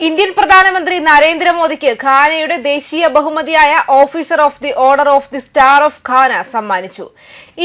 Indian പ്രധാനമന്ത്രി നരേന്ദ്രമോദിക്ക് ഖാനയുടെ ദേശീയ ബഹുമതിയായ officer of the order of the star of Ghana സമ്മാനിച്ചു.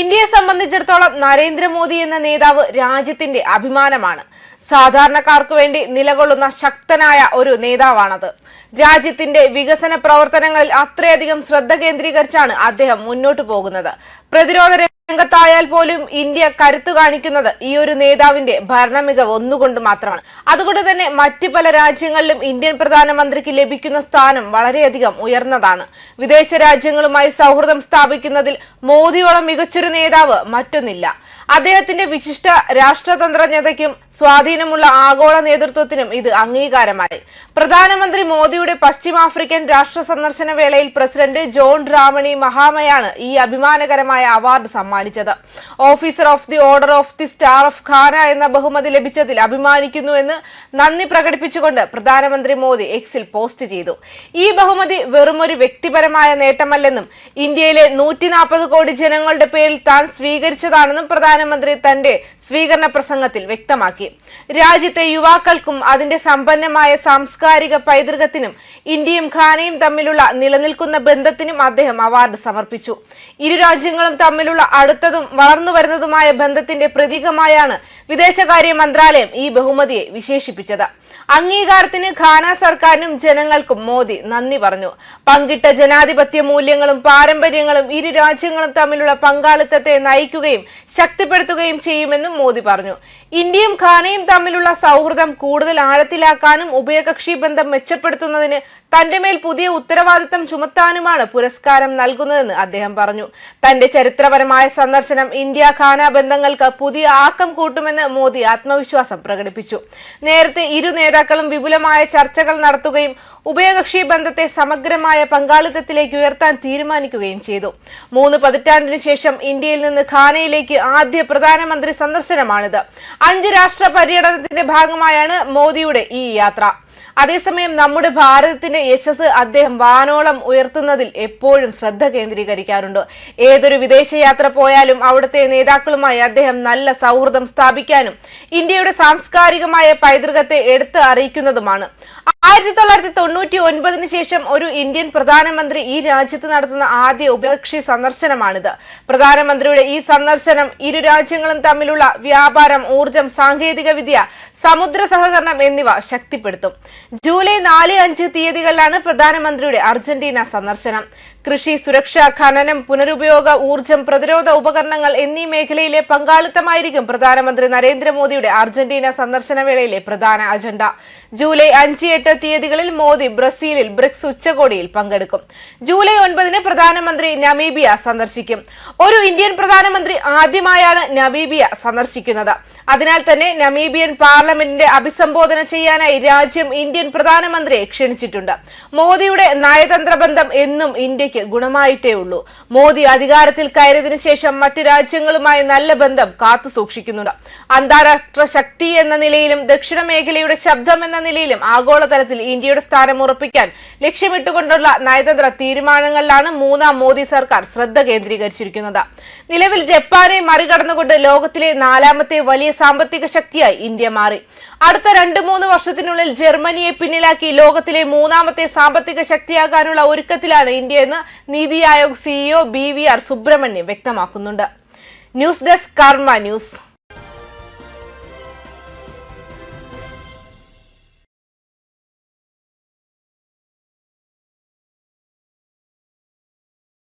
ഇന്ത്യയെ സംബന്ധിച്ചിടത്തോളം നരേന്ദ്രമോദി എന്ന നേതാവ് രാജ്യത്തിന്റെ അഭിമാനമാണ്. സാധാരണക്കാർക്ക് വേണ്ടി നിലകൊള്ളുന്ന ശക്തനായ ഒരു നേതാവാണത്. രാജ്യത്തിന്റെ വികസന പ്രവർത്തനങ്ങളിൽ അത്രയധികം ശ്രദ്ധ കേന്ദ്രീകരിച്ചാണ് അദ്ദേഹം മുന്നോട്ടു പോകുന്നത്. പ്രതിരോധ രംഗത്തായാൽ പോലും ഇന്ത്യ കരുത്തു കാണിക്കുന്നത് ഈ ഒരു നേതാവിന്റെ ഭരണമികവ് ഒന്നുകൊണ്ട് മാത്രമാണ്. അതുകൊണ്ട് തന്നെ മറ്റ് പല രാജ്യങ്ങളിലും ഇന്ത്യൻ പ്രധാനമന്ത്രിക്ക് ലഭിക്കുന്ന സ്ഥാനം വളരെയധികം ഉയർന്നതാണ്. വിദേശ രാജ്യങ്ങളുമായി സൗഹൃദം സ്ഥാപിക്കുന്നതിൽ മോദിയോളം മികച്ചൊരു നേതാവ് മറ്റൊന്നില്ല. അദ്ദേഹത്തിന്റെ വിശിഷ്ട രാഷ്ട്രതന്ത്രജ്ഞതയ്ക്കും സ്വാധീനമുള്ള ആഗോള നേതൃത്വത്തിനും ഇത് അംഗീകാരമായി. പ്രധാനമന്ത്രി മോദിയുടെ പശ്ചിമാഫ്രിക്കൻ രാഷ്ട്ര സന്ദർശന വേളയിൽ പ്രസിഡന്റ് ജോൺ ഡ്രാമണി മഹാമയാണ് ഈ അഭിമാനകരമായ അവാർഡ് സമ്മാനിച്ചത്. Officer of the order of the star of Ghana എന്ന ബഹുമതി ലഭിച്ചതിൽ അഭിമാനിക്കുന്നുവെന്ന് നന്ദി പ്രകടിപ്പിച്ചുകൊണ്ട് പ്രധാനമന്ത്രി മോദി എക്സിൽ പോസ്റ്റ് ചെയ്തു. ഈ ബഹുമതി വെറുമൊരു വ്യക്തിപരമായ നേട്ടമല്ലെന്നും ഇന്ത്യയിലെ നൂറ്റി നാൽപ്പത് കോടി ജനങ്ങളുടെ പേരിൽ താൻ സ്വീകരിച്ചതാണെന്നും പ്രധാനമന്ത്രി തന്റെ സ്വീകരണ പ്രസംഗത്തിൽ വ്യക്തമാക്കി. രാജ്യത്തെ യുവാക്കൾക്കും അതിന്റെ സമ്പന്നമായ സാംസ്കാരിക പൈതൃകത്തിനും ഇന്ത്യയും ഖാനയും തമ്മിലുള്ള നിലനിൽക്കുന്ന ബന്ധത്തിനും അദ്ദേഹം അവാർഡ് സമർപ്പിച്ചു. ഇരു രാജ്യങ്ങളും തമ്മിലുള്ള അടുത്തതും വളർന്നു വരുന്നതുമായ ബന്ധത്തിന്റെ പ്രതീകമായാണ് വിദേശകാര്യ മന്ത്രാലയം ഈ ബഹുമതിയെ വിശേഷിപ്പിച്ചത്. അംഗീകാരത്തിന് ഖാന സർക്കാരിനും ജനങ്ങൾക്കും മോദി നന്ദി പറഞ്ഞു. പങ്കിട്ട ജനാധിപത്യ മൂല്യങ്ങളും പാരമ്പര്യങ്ങളും ഇരു രാജ്യങ്ങളും തമ്മിലുള്ള പങ്കാളിത്തത്തെ നയിക്കുകയും ശക്തിപ്പെടുത്തുകയും ചെയ്യുമെന്നും മോദി പറഞ്ഞു. ഇന്ത്യയും ഖാനയും തമ്മിലുള്ള സൗഹൃദം കൂടുതൽ ആഴത്തിലാക്കാനും ഉഭയകക്ഷി ബന്ധം മെച്ചപ്പെടുത്തുന്നതിന് തന്റെ മേൽ പുതിയ ഉത്തരവാദിത്തം ചുമത്താനുമാണ് പുരസ്കാരം നൽകുന്നതെന്ന് അദ്ദേഹം പറഞ്ഞു. തന്റെ ചരിത്രപരമായ സന്ദർശനം ഇന്ത്യ ഖാന ബന്ധങ്ങൾക്ക് പുതിയ ആക്കം കൂട്ടുമെന്ന് മോദി ആത്മവിശ്വാസം പ്രകടിപ്പിച്ചു. നേരത്തെ ഇരു നേതാക്കളും വിപുലമായ ചർച്ചകൾ നടത്തുകയും ഉഭയകക്ഷി ബന്ധത്തെ സമഗ്രമായ പങ്കാളിത്തത്തിലേക്ക് ഉയർത്താൻ തീരുമാനിക്കുകയും ചെയ്തു. മൂന്ന് പതിറ്റാണ്ടിന് ശേഷം ഇന്ത്യയിൽ നിന്ന് ഖാനയിലേക്ക് ആദ്യ പ്രധാനമന്ത്രി സന്ദർശനമാണിത്. അഞ്ച് രാഷ്ട്ര പര്യടനത്തിന്റെ ഭാഗമായാണ് മോദിയുടെ ഈ യാത്ര. അതേസമയം നമ്മുടെ ഭാരതത്തിന്റെ യശസ് അദ്ദേഹം വാനോളം ഉയർത്തുന്നതിൽ എപ്പോഴും ശ്രദ്ധ കേന്ദ്രീകരിക്കാറുണ്ട്. ഏതൊരു വിദേശയാത്ര പോയാലും അവിടുത്തെ നേതാക്കളുമായി അദ്ദേഹം നല്ല സൗഹൃദം സ്ഥാപിക്കാനും ഇന്ത്യയുടെ സാംസ്കാരികമായ പൈതൃകത്തെ എടുത്ത് അറിയിക്കുന്നതുമാണ്. ആയിരത്തി തൊള്ളായിരത്തി തൊണ്ണൂറ്റി ഒൻപതിന് ശേഷം ഒരു ഇന്ത്യൻ പ്രധാനമന്ത്രി ഈ രാജ്യത്ത് നടത്തുന്ന ആദ്യ ഉഭയകക്ഷി സന്ദർശനമാണിത്. പ്രധാനമന്ത്രിയുടെ ഈ സന്ദർശനം ഇരു രാജ്യങ്ങളും തമ്മിലുള്ള വ്യാപാരം ഊർജം സാങ്കേതിക വിദ്യ സമുദ്ര സഹകരണം എന്നിവ ശക്തിപ്പെടുത്തും. ജൂലൈ നാല് അഞ്ച് തീയതികളിലാണ് പ്രധാനമന്ത്രിയുടെ അർജന്റീന സന്ദർശനം. കൃഷി സുരക്ഷ ഖനനം പുനരുപയോഗ ഊർജം പ്രതിരോധ ഉപകരണങ്ങൾ എന്നീ മേഖലയിലെ പങ്കാളിത്തമായിരിക്കും പ്രധാനമന്ത്രി നരേന്ദ്രമോദിയുടെ അർജന്റീന സന്ദർശന വേളയിലെ പ്രധാന അജണ്ട. ജൂലൈ അഞ്ച് എട്ട് തീയതികളിൽ മോദി ബ്രസീലിൽ ബ്രിക്സ് ഉച്ചകോടിയിൽ പങ്കെടുക്കും. ജൂലൈ ഒൻപതിന് പ്രധാനമന്ത്രി നമീബിയ സന്ദർശിക്കും. ഒരു ഇന്ത്യൻ പ്രധാനമന്ത്രി ആദ്യമായാണ് നമീബിയ സന്ദർശിക്കുന്നത്. അതിനാൽ തന്നെ നമീബിയൻ പാർലമെന്റിന്റെ അഭിസംബോധന ചെയ്യാനായി രാജ്യം ഇന്ത്യൻ പ്രധാനമന്ത്രിയെ ക്ഷണിച്ചിട്ടുണ്ട്. മോദിയുടെ നയതന്ത്ര ബന്ധം എന്നും ഇന്ത്യയ്ക്ക് ഗുണമായിട്ടേ ഉള്ളൂ. മോദി അധികാരത്തിൽ കയറിയതിനു ശേഷം മറ്റു രാജ്യങ്ങളുമായി നല്ല ബന്ധം കാത്തു സൂക്ഷിക്കുന്നുണ്ട്. അന്താരാഷ്ട്ര ശക്തി എന്ന നിലയിലും ദക്ഷിണ മേഖലയുടെ ശബ്ദം എന്ന നിലയിലും ആഗോളതലത്തിൽ ഇന്ത്യയുടെ സ്ഥാനം ഉറപ്പിക്കാൻ ലക്ഷ്യമിട്ടുകൊണ്ടുള്ള നയതന്ത്ര തീരുമാനങ്ങളിലാണ് മൂന്നാം മോദി സർക്കാർ ശ്രദ്ധ കേന്ദ്രീകരിച്ചിരിക്കുന്നത്. നിലവിൽ ജപ്പാനെ മറികടന്നുകൊണ്ട് ലോകത്തിലെ നാലാമത്തെ വലിയ സാമ്പത്തിക ശക്തിയായി ഇന്ത്യ മാറി. അടുത്ത രണ്ട് മൂന്ന് വർഷത്തിനുള്ളിൽ ജർമ്മനിയെ പിന്നിലാക്കി ലോകത്തിലെ മൂന്നാമത്തെ സാമ്പത്തിക ശക്തിയാകാനുള്ള ഒരുക്കത്തിലാണ് ഇന്ത്യ എന്ന് NITI Aayog CEO B V R Subrahmanyam വ്യക്തമാക്കുന്നുണ്ട്. News desk Karma news.